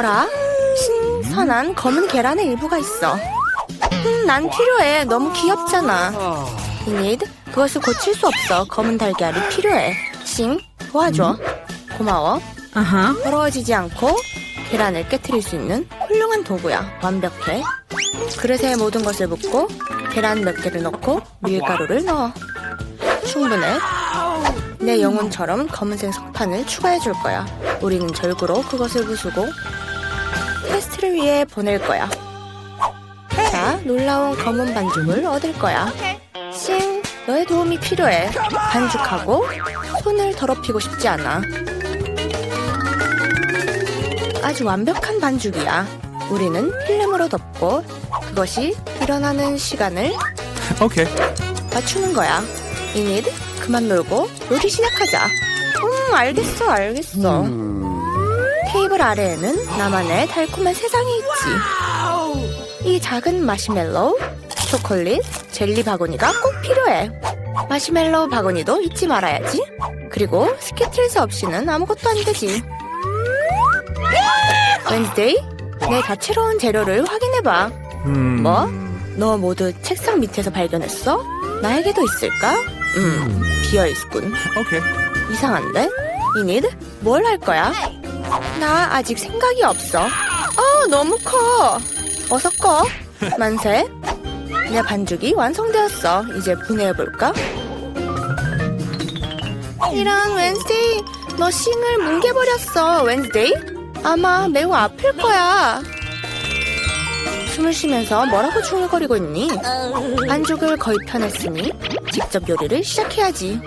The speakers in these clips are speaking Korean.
어라? 신선한 검은 계란의 일부가 있어. 음, 난 필요해. 너무 귀엽잖아. 이니드, 그것을 고칠 수 없어. 검은 달걀이 필요해. 싱, 도와줘. 고마워. 더러워지지 않고 계란을 깨뜨릴 수 있는 훌륭한 도구야. 완벽해. 그릇에 모든 것을 붓고 계란 몇 개를 넣고 밀가루를 넣어. 충분해. 내 영혼처럼 검은색 석판을 추가해 줄 거야. 우리는 절구로 그것을 부수고 테스트를 위해 보낼 거야. 자, 놀라운 검은 반죽을 얻을 거야. 싱, 너의 도움이 필요해. 반죽하고 손을 더럽히고 싶지 않아. 아주 완벽한 반죽이야. 우리는 필름으로 덮고 그것이 일어나는 시간을 Okay. 맞추는 거야. 이니드 그만 놀고 요리 시작하자. 음 알겠어 알겠어. 테이블 아래에는 나만의 달콤한 세상이 있지. 이 작은 마시멜로우, 초콜릿, 젤리 바구니가 꼭 필요해. 마시멜로우 바구니도 잊지 말아야지. 그리고 스키틀스 없이는 아무것도 안 되지. 웬스데이, 내 다채로운 재료를 확인해봐. Hmm. 뭐? 너 모두 책상 밑에서 발견했어? 나에게도 있을까? 음, 비어있군. Okay. 이상한데? 이니드? 뭘 할 거야? 나 아직 생각이 없어. 어, 너무 커. 어서 꺼. 만세. 내 반죽이 완성되었어. 이제 분해해볼까? 이런 웬스데이. 너 싱을 뭉개버렸어. 웬스데이? 아마 매우 아플 거야. 숨을 쉬면서 뭐라고 중얼거리고 있니? 반죽을 거의 펴냈으니 직접 요리를 시작해야지.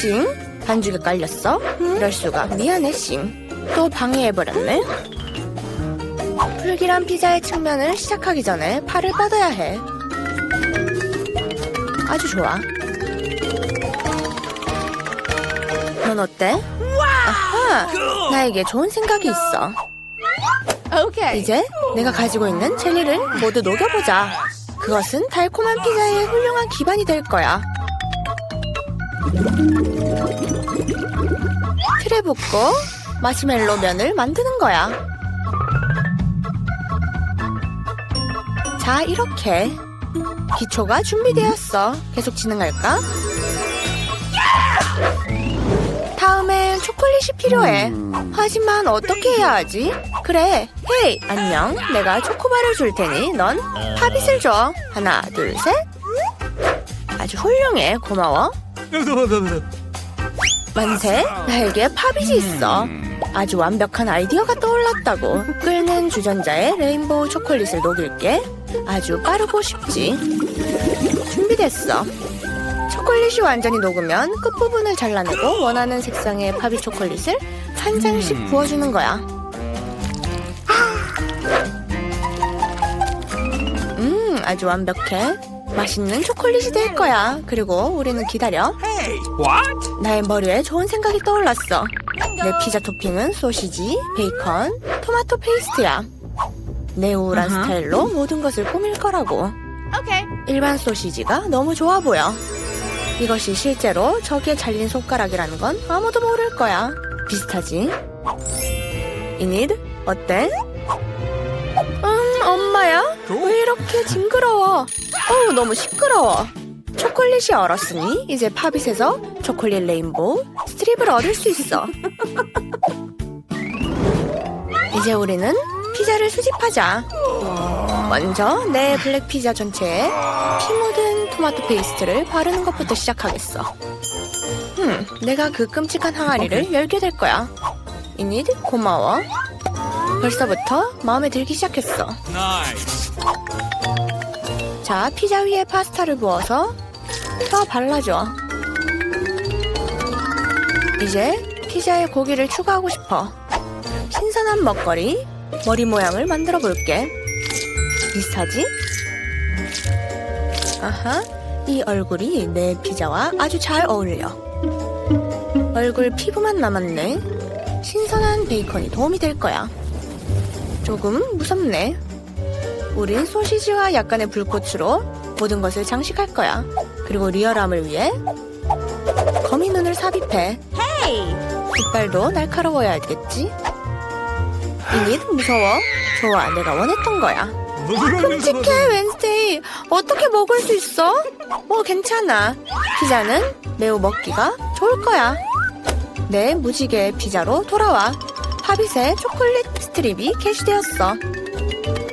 싱? 반죽에 깔렸어? 이럴 수가. 미안해, 싱. 또 방해해버렸네. 불길한 피자의 측면을 시작하기 전에 팔을 뻗어야 해. 아주 좋아. 넌 어때? 아하! 나에게 좋은 생각이 있어. 이제 내가 가지고 있는 젤리를 모두 녹여보자. 그것은 달콤한 피자의 훌륭한 기반이 될 거야. 틀에 붓고 마시멜로 면을 만드는 거야. 자, 이렇게. 기초가 준비되었어. 계속 진행할까? 다음엔 초콜릿이 필요해. 하지만 어떻게 해야 하지? 그래. 헤이, 안녕. 내가 초코바를 줄 테니 넌 팝잇을 줘. 하나, 둘, 셋. 아주 훌륭해. 고마워. 만세, 나에게 팝잇이 있어. 아주 완벽한 아이디어가 떠올랐다고. 끓는 주전자에 레인보우 초콜릿을 녹일게. 아주 빠르고 쉽지. 준비됐어. 초콜릿이 완전히 녹으면 끝부분을 잘라내고 원하는 색상의 팝잇 초콜릿을 한 장씩 부어주는 거야. 음, 아주 완벽해. 맛있는 초콜릿이 될 거야. 그리고 우리는 기다려. What? 나의 머리에 좋은 생각이 떠올랐어. 내 피자 토핑은 소시지, 베이컨, 토마토 페이스트야. 내 우울한 아하. 스타일로 모든 것을 꾸밀 거라고. 일반 소시지가 너무 좋아 보여. 이것이 실제로 저기에 잘린 손가락이라는 건 아무도 모를 거야. 비슷하지? 이니드, 어때? 음, 엄마야? 왜 이렇게 징그러워? 어우, 너무 시끄러워. 초콜릿이 얼었으니 이제 팝잇에서 초콜릿 레인보우 스트립을 얻을 수 있어. 이제 우리는 피자를 수집하자. 먼저 내 블랙 피자 전체에 피 묻은 토마토 페이스트를 바르는 것부터 시작하겠어. 음, 내가 그 끔찍한 항아리를 열게 될 거야. 이니드 고마워. 벌써부터 마음에 들기 시작했어. 자, 피자 위에 파스타를 부어서 더 발라줘. 이제 피자에 고기를 추가하고 싶어. 신선한 먹거리, 머리 모양을 만들어 볼게. 비슷하지? 아하, 이 얼굴이 내 피자와 아주 잘 어울려. 얼굴 피부만 남았네. 신선한 베이컨이 도움이 될 거야. 조금 무섭네. 우린 소시지와 약간의 불꽃으로 모든 것을 장식할 거야. 그리고 리얼함을 위해 거미 눈을 삽입해. 이빨도 날카로워야 알겠지? 이닛 무서워? 좋아, 내가 원했던 거야. 끔찍해, 웬스데이. 어떻게 먹을 수 있어? 뭐 괜찮아. 피자는 매우 먹기가 좋을 거야. 내 무지개 피자로 돌아와. 팝잇의 초콜릿 스트립이 게시되었어.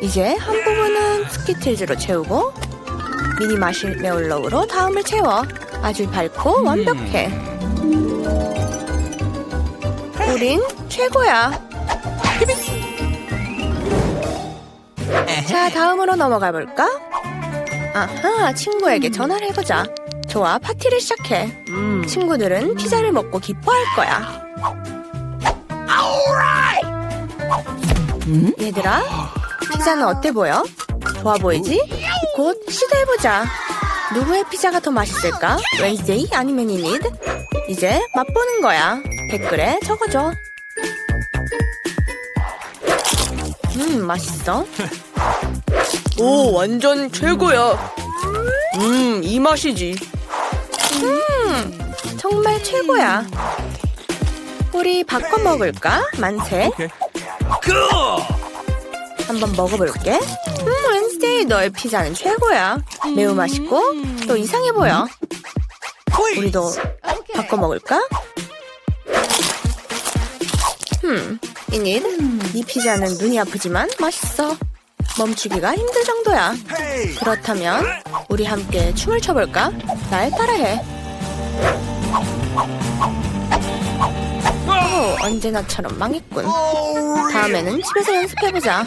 이제 한 부분은 스키틀즈로 채우고 미니 마시멜로우로 다음을 채워. 아주 밝고 완벽해. 우린 최고야. 자, 다음으로 넘어가 볼까? 아하, 친구에게 전화를 해보자. 좋아, 파티를 시작해. 친구들은 피자를 먹고 기뻐할 거야. 음? 얘들아, 피자는 어때 보여? 좋아 보이지? 곧 시도해보자. 누구의 피자가 더 맛있을까? 웨이데이 아니면 이니드? 이제 맛보는 거야. 댓글에 적어줘. 음, 맛있어. 오, 완전 최고야. 음, 이 맛이지. 음, 정말 최고야. 우리 바꿔 먹을까? 만세. 한번 먹어볼게. 음, 웬스데이 너의 피자는 최고야. 매우 맛있고 또 이상해 보여. Please. 우리도 바꿔 먹을까? 음, 이니드, 이 피자는 눈이 아프지만 맛있어. 멈추기가 힘들 정도야. 그렇다면 우리 함께 춤을 춰볼까? 날 따라해. 오, 언제나처럼 망했군. 다음에는 집에서 연습해보자.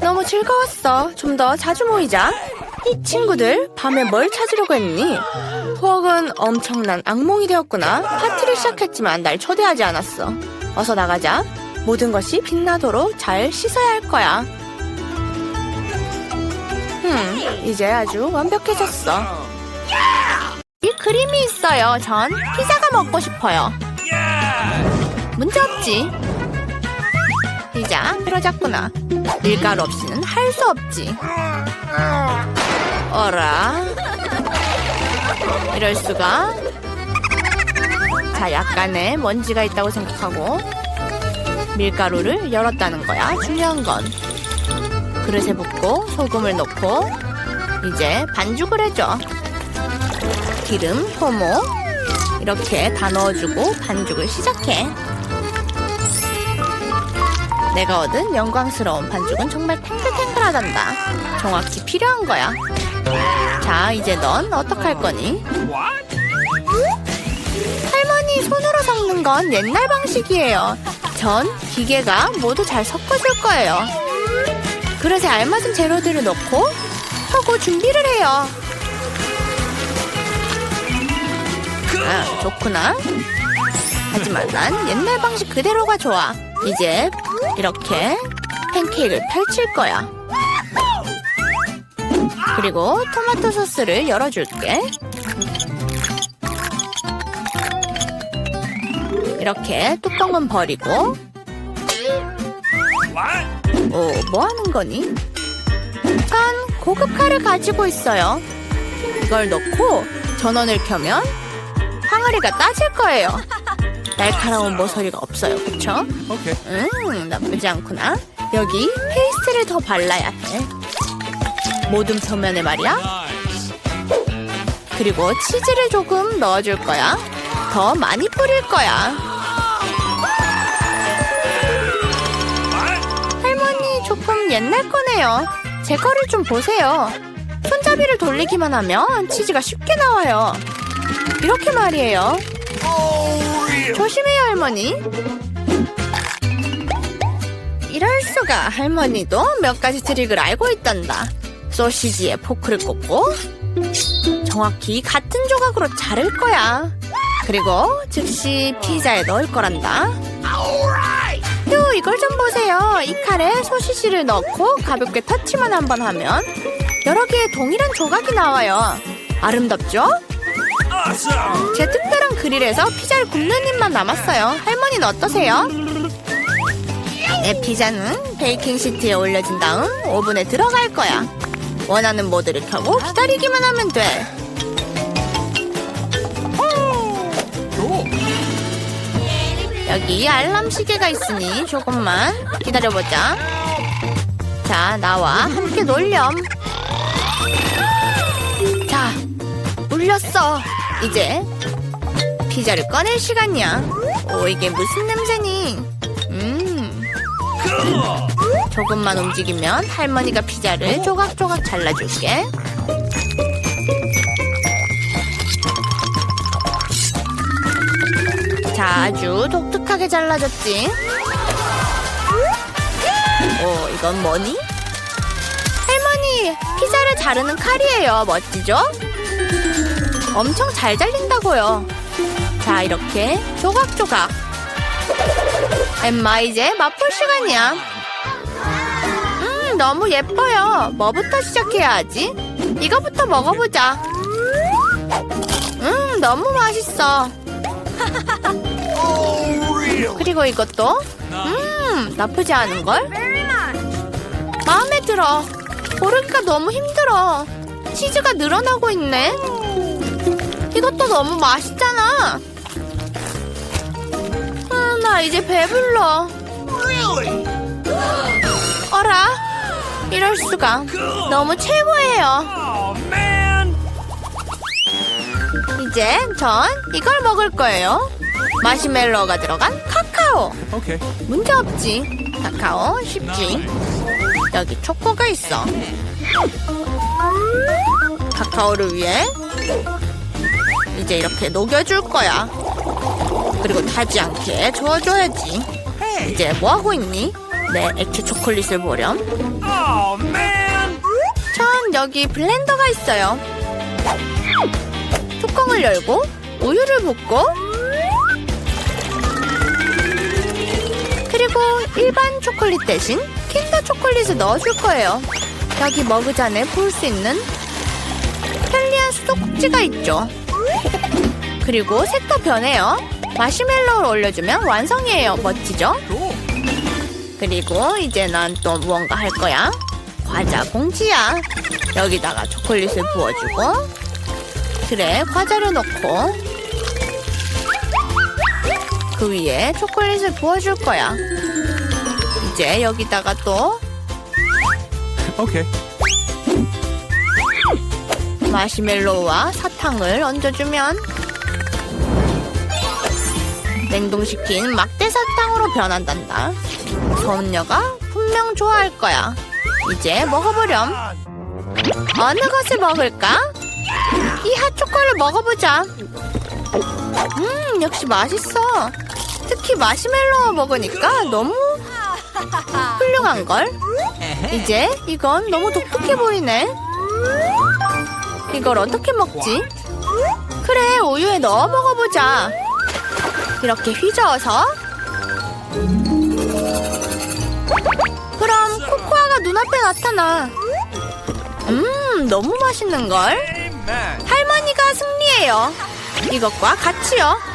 너무 즐거웠어. 좀 더 자주 모이자. 이 친구들 밤에 뭘 찾으려고 했니? 푸억은 엄청난 악몽이 되었구나. 파티를 시작했지만 날 초대하지 않았어. 어서 나가자. 모든 것이 빛나도록 잘 씻어야 할 거야. 음, 이제 아주 완벽해졌어. 이 그림이 있어요. 전 피자가 먹고 싶어요. 문제 없지. 피자 들어잡구나. 밀가루 없이는 할 수 없지. 어라. 이럴 수가. 자, 약간의 먼지가 있다고 생각하고 밀가루를 열었다는 거야. 중요한 건. 그릇에 붓고 소금을 넣고 이제 반죽을 해줘. 기름, 효모 이렇게 다 넣어주고 반죽을 시작해. 내가 얻은 영광스러운 반죽은 정말 탱글탱글하단다. 정확히 필요한 거야. 자, 이제 넌 어떡할 거니? 섞는 건 옛날 방식이에요. 전 기계가 모두 잘 섞어줄 거예요. 그릇에 알맞은 재료들을 넣고 하고 준비를 해요. 아, 좋구나. 하지만 난 옛날 방식 그대로가 좋아. 이제 이렇게 팬케이크를 펼칠 거야. 그리고 토마토 소스를 열어줄게. 이렇게 뚜껑은 버리고? 오, 뭐 하는 거니? 전 고급 칼을 가지고 있어요. 이걸 넣고 전원을 켜면 항아리가 따질 거예요. 날카로운 모서리가 없어요, 그쵸? Okay. 음, 나쁘지 않구나. 여기 페이스트를 더 발라야 해. 모든 표면에 말이야. 그리고 치즈를 조금 넣어줄 거야. 더 많이 뿌릴 거야. 조금 옛날 거네요. 제 거를 좀 보세요. 손잡이를 돌리기만 하면 치즈가 쉽게 나와요. 이렇게 말이에요. 조심해요, 할머니. 이럴 수가 할머니도 몇 가지 트릭을 알고 있단다. 소시지에 포크를 꽂고 정확히 같은 조각으로 자를 거야. 그리고 즉시 피자에 넣을 거란다. 휴, 이걸 좀 보세요. 이 칼에 소시지를 넣고 가볍게 터치만 한번 하면 여러 개의 동일한 조각이 나와요. 아름답죠? 제 특별한 그릴에서 피자를 굽는 일만 남았어요. 할머니는 어떠세요? 내 피자는 베이킹 시트에 올려진 다음 오븐에 들어갈 거야. 원하는 모드를 켜고 기다리기만 하면 돼. 여기 알람 시계가 있으니 조금만 기다려보자. 자, 나와 함께 놀렴. 자, 울렸어. 이제 피자를 꺼낼 시간이야. 오, 이게 무슨 냄새니? 음. 조금만 움직이면 할머니가 피자를 조각조각 잘라줄게. 자, 아주 독특하게 잘라졌지? 오, 이건 뭐니? 할머니, 피자를 자르는 칼이에요. 멋지죠? 엄청 잘 잘린다고요. 자, 이렇게 조각조각. 엠마, 이제 맛볼 시간이야. 음, 너무 예뻐요. 뭐부터 시작해야 하지? 이거부터 먹어보자. 음, 너무 맛있어. Oh. 그리고 이것도 음, 나쁘지 않은걸? 마음에 들어. 고르기가 너무 힘들어. 치즈가 늘어나고 있네. 이것도 너무 맛있잖아. 아, 나 이제 배불러. 어라? 이럴 수가. 너무 최고예요. Oh. 이제 전 이걸 먹을 거예요. 마시멜로가 들어간 카카오. Okay. 문제 없지. 카카오 쉽지. 여기 초코가 있어. 카카오를 위해 이제 이렇게 녹여줄 거야. 그리고 타지 않게 저어줘야지. 이제 뭐 하고 있니? 내 액체 초콜릿을 보렴. Oh. 전 여기 블렌더가 있어요. 뚜껑을 열고 우유를 붓고 그리고 일반 초콜릿 대신 킨더 초콜릿을 넣어줄 거예요. 여기 머그잔에 부을 수 있는 편리한 수도꼭지가 있죠. 그리고 색도 변해요. 마시멜로우를 올려주면 완성이에요. 멋지죠? 그리고 이제 난 또 무언가 할 거야. 과자 봉지야. 여기다가 초콜릿을 부어주고 그래 과자를 넣고 그 위에 초콜릿을 부어줄 거야. 이제 여기다가 또 Okay. 마시멜로우와 사탕을 얹어주면 냉동시킨 막대 사탕으로 변한단다. 소녀가 분명 좋아할 거야. 이제 먹어보렴. 어느 것을 먹을까? 이 핫초코를 먹어보자. 음, 역시 맛있어. 특히 마시멜로우 먹으니까 너무 훌륭한걸? 이제 이건 너무 독특해 보이네. 이걸 어떻게 먹지? 그래, 우유에 넣어 먹어보자. 이렇게 휘저어서. 그럼 코코아가 눈앞에 나타나. 음, 너무 맛있는걸? 할머니가 승리해요. 이것과 같이요.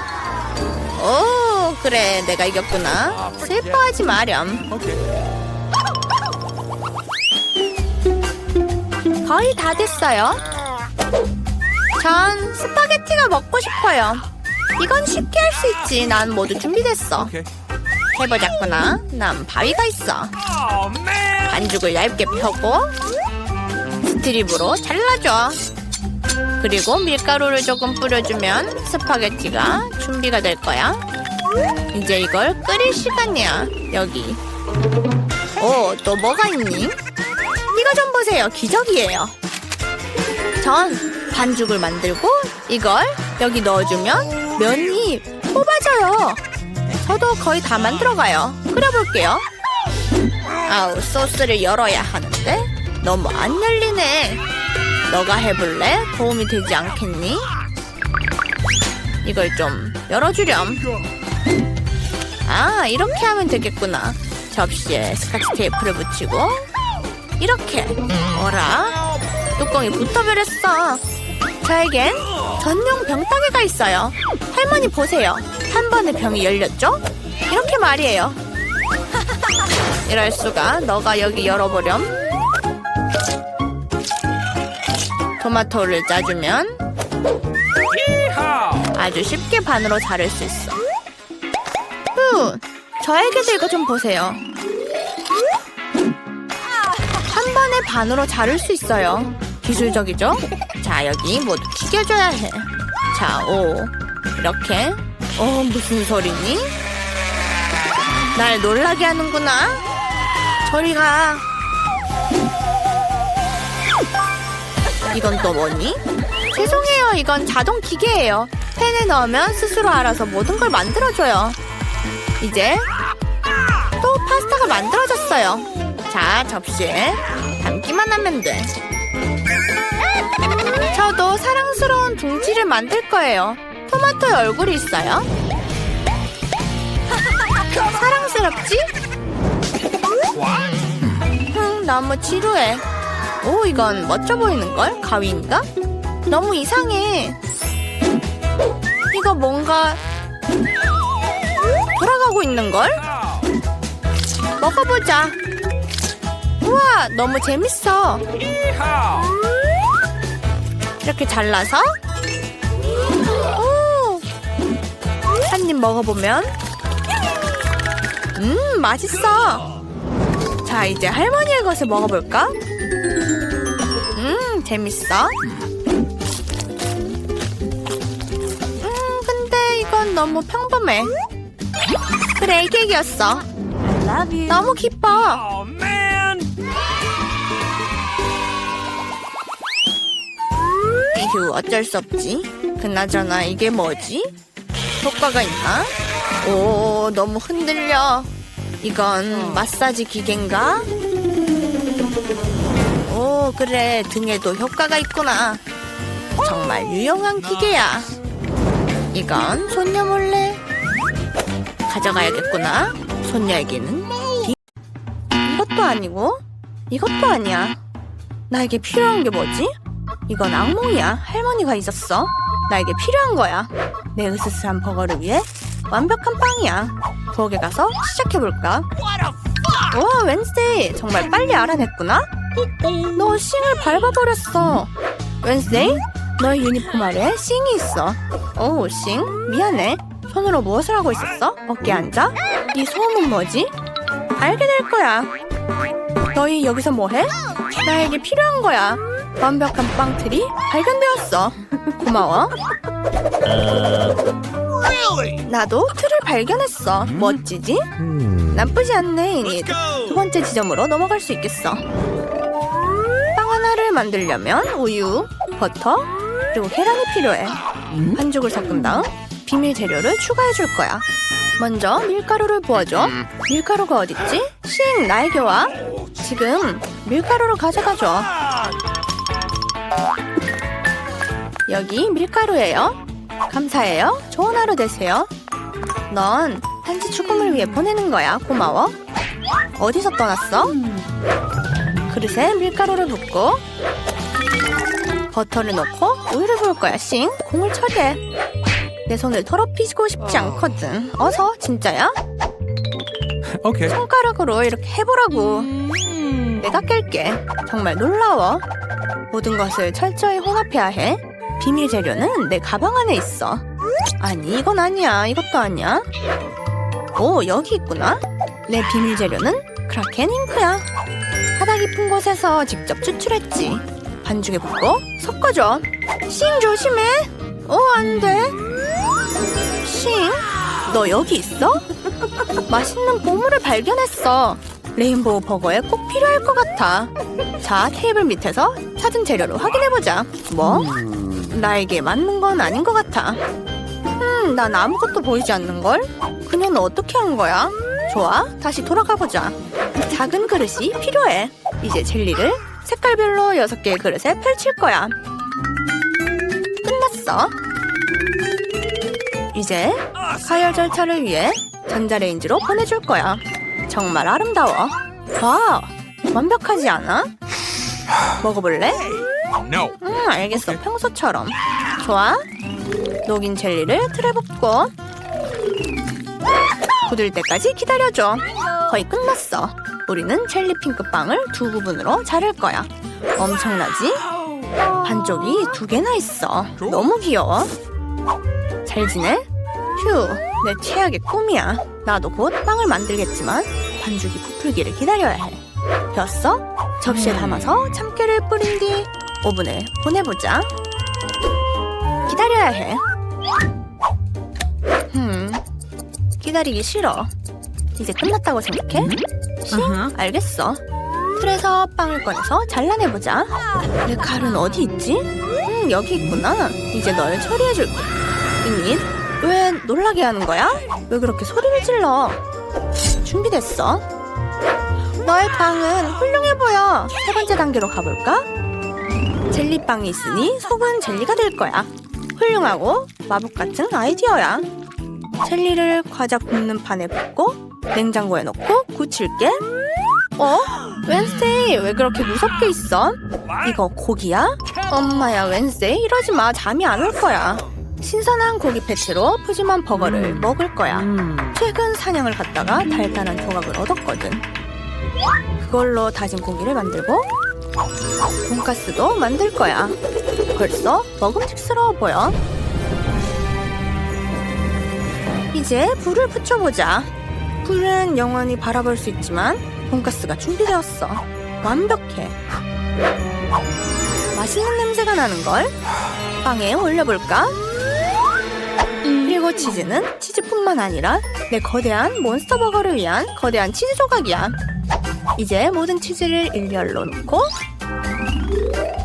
오, 그래, 내가 이겼구나. 슬퍼하지 마렴. 거의 다 됐어요. 전 스파게티가 먹고 싶어요. 이건 쉽게 할 수 있지. 난 모두 준비됐어. 해보자꾸나. 난 바위가 있어. Oh. 반죽을 얇게 펴고 스트립으로 잘라줘. 그리고 밀가루를 조금 뿌려주면 스파게티가 준비가 될 거야. 이제 이걸 끓일 시간이야. 여기. 오, 또 뭐가 있니? 이거 좀 보세요. 기적이에요. 전 반죽을 만들고 이걸 여기 넣어주면 면이 뽑아져요. 저도 거의 다 만들어가요. 끓여볼게요. 아우 소스를 열어야 하는데 너무 안 열리네. 너가 해볼래? 도움이 되지 않겠니? 이걸 좀 열어주렴. 아 이렇게 하면 되겠구나. 접시에 스카치 테이프를 붙이고 이렇게 어라 뚜껑이 붙어버렸어. 저에겐 전용 병따개가 있어요. 할머니 보세요. 한 번에 병이 열렸죠? 이렇게 말이에요. 이럴 수가. 너가 여기 열어보렴. 토마토를 짜주면. 아주 쉽게 반으로 자를 수 있어. 휴, 저에게도 이거 좀 보세요. 한 번에 반으로 자를 수 있어요. 기술적이죠? 자, 여기 모두 튀겨줘야 해. 자, 오. 이렇게. 어, 무슨 소리니? 날 놀라게 하는구나. 저리 가. 이건 또 뭐니? 죄송해요. 이건 자동 기계예요. 팬에 넣으면 스스로 알아서 모든 걸 만들어줘요. 이제 또 파스타가 만들어졌어요. 자, 접시에 담기만 하면 돼. 저도 사랑스러운 둥지를 만들 거예요. 토마토의 얼굴이 있어요. 사랑스럽지? 흥, 너무 지루해. 오, 이건 멋져 보이는걸? 가위인가? 너무 이상해. 이거 뭔가 돌아가고 있는걸? 먹어보자. 우와, 너무 재밌어. 이렇게 잘라서 오! 한입 먹어보면 음 맛있어 자 이제 할머니의 것을 먹어볼까? 음 재밌어 음 근데 이건 너무 평범해 그래 케이크였어 너무 기뻐 Oh! 에휴 어쩔 수 없지 그나저나 이게 뭐지? 효과가 있나? 오 너무 흔들려 이건 마사지 기계인가? 오 그래 등에도 효과가 있구나 정말 유용한 기계야 이건 손녀 몰래 가져가야겠구나 손녀에게는 이- 이것도 아니고 이것도 아니야 나에게 필요한 게 뭐지? 이건 악몽이야. 할머니가 잊었어. 나에게 필요한 거야. 내 으스스한 버거를 위해 완벽한 빵이야. 부엌에 가서 시작해볼까? 와, 웬스데이. 정말 빨리 알아냈구나? 너 싱을 밟아버렸어. 웬스데이? 너의 유니폼 아래 싱이 있어. 오, 싱? 미안해. 손으로 무엇을 하고 있었어? 어깨 앉아? 이 소음은 뭐지? 알게 될 거야. 너희 여기서 뭐해? 나에게 필요한 거야. 완벽한 빵틀이 발견되었어. 고마워. 나도 틀을 발견했어. 멋지지? 나쁘지 않네, 이닛. 두 번째 지점으로 넘어갈 수 있겠어. 만들려면 우유, 버터, 그리고 계란이 필요해. 반죽을 섞은 다음 비밀 재료를 추가해 줄 거야. 먼저 밀가루를 부어줘. 밀가루가 어딨지? 싱, 나에게 와. 지금 밀가루를 가져가줘. 여기 밀가루예요. 감사해요. 좋은 하루 되세요. 넌 한지 죽음을 위해 보내는 거야. 고마워. 어디서 떠났어? 그릇에 밀가루를 붓고 버터를 넣고 우유를 부을 거야. 싱, 공을 처리해. 내 손을 더럽히고 싶지 않거든. 어서, 진짜야? Okay. 손가락으로 이렇게 해보라고. 내가 깰게. 정말 놀라워. 모든 것을 철저히 혼합해야 해. 비밀 재료는 내 가방 안에 있어. 아니, 이건 아니야. 이것도 아니야. 오, 여기 있구나. 내 비밀 재료는 크라켄 잉크야. 바다 깊은 곳에서 직접 추출했지. 반죽에 붓고 섞어줘. 싱 조심해. 오, 안 돼. 싱, 너 여기 있어? 맛있는 보물을 발견했어. 레인보우 버거에 꼭 필요할 것 같아. 자, 테이블 밑에서 찾은 재료로 확인해보자. 뭐? 나에게 맞는 건 아닌 것 같아. 음, 난 아무것도 보이지 않는걸? 그녀는 어떻게 한 거야? 좋아, 다시 돌아가보자. 작은 그릇이 필요해. 이제 젤리를 색깔별로 6개의 그릇에 펼칠 거야. 끝났어. 이제 서열 절차를 위해 전자레인지로 보내줄 거야. 정말 아름다워. 와, 완벽하지 않아? 먹어볼래? No. 음, 알겠어. 평소처럼. 좋아. 녹인 젤리를 틀에 붓고 굳을 때까지 기다려줘. 거의 끝났어. 우리는 젤리 핑크 빵을 두 부분으로 자를 거야. 엄청나지? 반쪽이 두 개나 있어. 너무 귀여워. 잘 지내? 휴, 내 최악의 꿈이야. 나도 곧 빵을 만들겠지만 반죽이 부풀기를 기다려야 해. 되었어? 접시에 담아서 참깨를 뿌린 뒤 오븐에 보내보자. 기다려야 해. 음, 기다리기 싫어. 이제 끝났다고 생각해? 시? 알겠어. 틀에서 빵을 꺼내서 잘라내보자. 내 칼은 어디 있지? 음, 여기 있구나. 이제 널 처리해줄게. 이니, 왜 놀라게 하는 거야? 왜 그렇게 소리를 질러? 준비됐어. 너의 빵은 훌륭해 보여. 세 번째 단계로 가볼까? 젤리빵이 있으니 속은 젤리가 될 거야. 훌륭하고 마법 같은 아이디어야. 젤리를 과자 굽는 판에 붓고 냉장고에 넣고 굳힐게. 어? 웬스데이 왜 그렇게 무섭게 있어? 이거 고기야? 엄마야 웬스데이 이러지 마 잠이 안 올 거야. 신선한 고기 패치로 푸짐한 버거를 먹을 거야. 최근 사냥을 갔다가 달달한 조각을 얻었거든. 그걸로 다진 고기를 만들고 돈가스도 만들 거야. 벌써 먹음직스러워 보여. 이제 불을 붙여보자. 불은 영원히 바라볼 수 있지만 돈가스가 준비되었어. 완벽해. 맛있는 냄새가 나는 걸. 빵에 올려볼까? 그리고 치즈는 치즈뿐만 아니라 내 거대한 몬스터 버거를 위한 거대한 치즈 조각이야. 이제 모든 치즈를 일렬로 넣고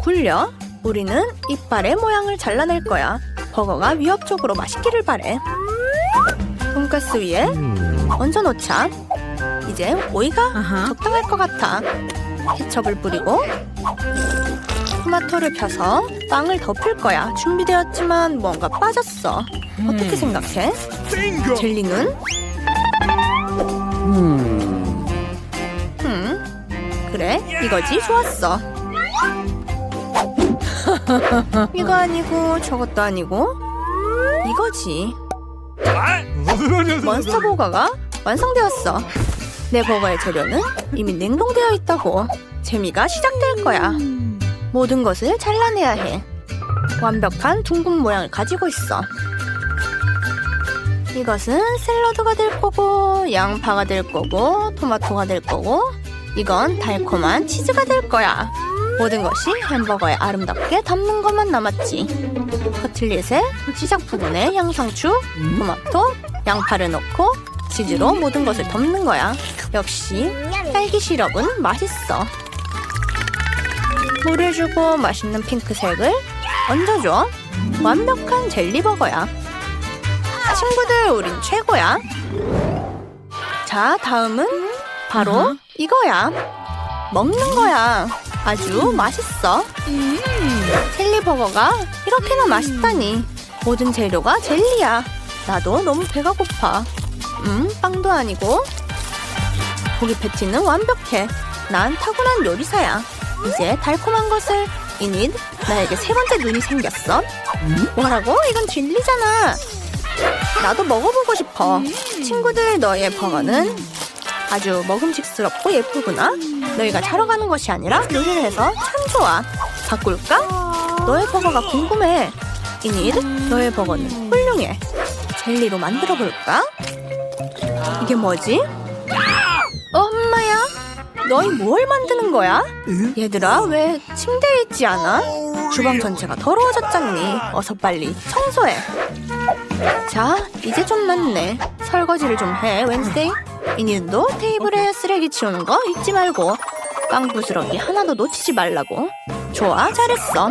굴려. 우리는 이빨의 모양을 잘라낼 거야. 버거가 위협적으로 맛있기를 바래. 돈가스 위에 얹어놓자. 이제 오이가 적당할 것 같아. 케첩을 뿌리고 토마토를 펴서 빵을 덮을 거야. 준비되었지만 뭔가 빠졌어. 어떻게 생각해? Bingo! 젤리는? 음, 그래, 이거지 좋았어. 이거 아니고 저것도 아니고 이거지. 몬스터 버거가 완성되었어. 내 버거의 재료는 이미 냉동되어 있다고. 재미가 시작될 거야. 모든 것을 잘라내야 해. 완벽한 둥근 모양을 가지고 있어. 이것은 샐러드가 될 거고, 양파가 될 거고, 토마토가 될 거고, 이건 달콤한 치즈가 될 거야. 모든 것이 햄버거에 아름답게 담는 것만 남았지. 커틀릿의 시작 부분에 양상추, 토마토, 양파를 넣고 치즈로 모든 것을 덮는 거야. 역시 딸기 시럽은 맛있어. 물을 주고 맛있는 핑크색을 얹어줘. 완벽한 젤리버거야. 친구들, 우린 최고야. 자, 다음은 바로 이거야. 먹는 거야. 아주 맛있어. 젤리버거가 이렇게나 맛있다니. 모든 재료가 젤리야. 나도 너무 배가 고파. 음, 빵도 아니고. 고기 패티는 완벽해. 난 타고난 요리사야. 이제 달콤한 것을 이닛 나에게 세 번째 눈이 생겼어. 뭐라고? 이건 젤리잖아. 나도 먹어보고 싶어. 친구들 너의 버거는 아주 먹음직스럽고 예쁘구나. 너희가 자러 가는 것이 아니라 요리를 해서 참 좋아. 바꿀까? 너의 버거가 궁금해. 이닛 너의 버거는 훌륭해. 젤리로 만들어 볼까? 이게 뭐지? 엄마야, 너희 뭘 만드는 거야? 얘들아, 왜 침대에 있지 않아? 주방 전체가 더러워졌잖니. 어서 빨리 청소해. 자, 이제 좀 낫네. 설거지를 좀 해, 웬스데이. 이니도 테이블에 쓰레기 치우는 거 잊지 말고 빵 부스러기 하나도 놓치지 말라고. 좋아, 잘했어.